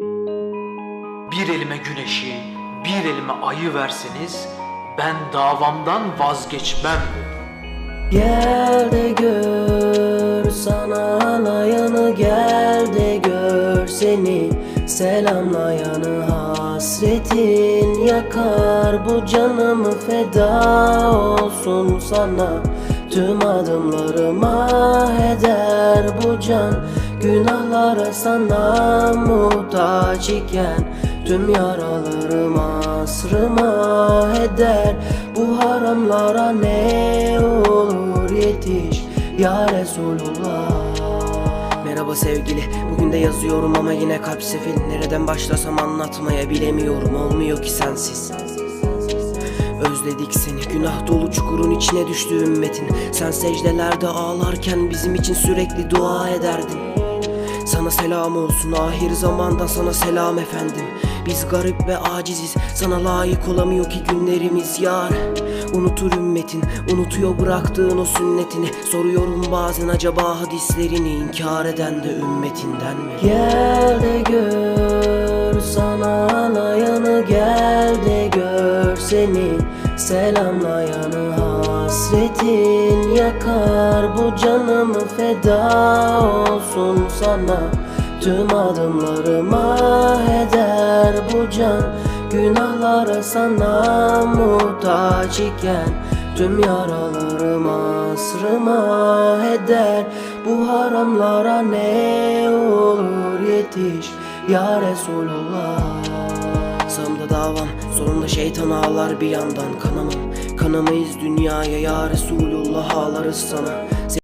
Bir elime güneşi, bir elime ayı verseniz ben davamdan vazgeçmem. Gel de gör sana ağlayanı gel de gör seni. Selamlayanı hasretin yakar bu canımı feda olsun sana. Tüm adımlarıma eder bu can Günahlara sana muhtaç iken Tüm yaralarım asrıma eder Bu haramlara ne olur yetiş Ya Resulullah. Merhaba sevgili Bugün de yazıyorum ama yine kalp sefil. Nereden başlasam anlatmaya bilemiyorum. Olmuyor ki sensiz. Özledik seni. Günah dolu çukurun içine düştü ümmetin. Sen secdelerde ağlarken bizim için sürekli dua ederdin sana selam olsun ahir zamanda sana selam efendim. Biz garip ve aciziz sana layık olamıyor ki günlerimiz yar. Unutur ümmetin unutuyor bıraktığın o sünnetini. Soruyorum bazen acaba hadislerini inkar eden de ümmetinden mi? Gel de gör gör seni. Selamlayanı hasretin yakar. Bu canımı feda olsun sana. Tüm adımlarıma eder bu can. Günahlara sana muhtaç iken Tüm yaralarım asrıma eder Bu haramlara ne olur yetiş Ya Resulullah. Sağımda davam Solumda şeytan ağlar bir yandan kanamam Kanamayız dünyaya ya Resulullah ağlarız sana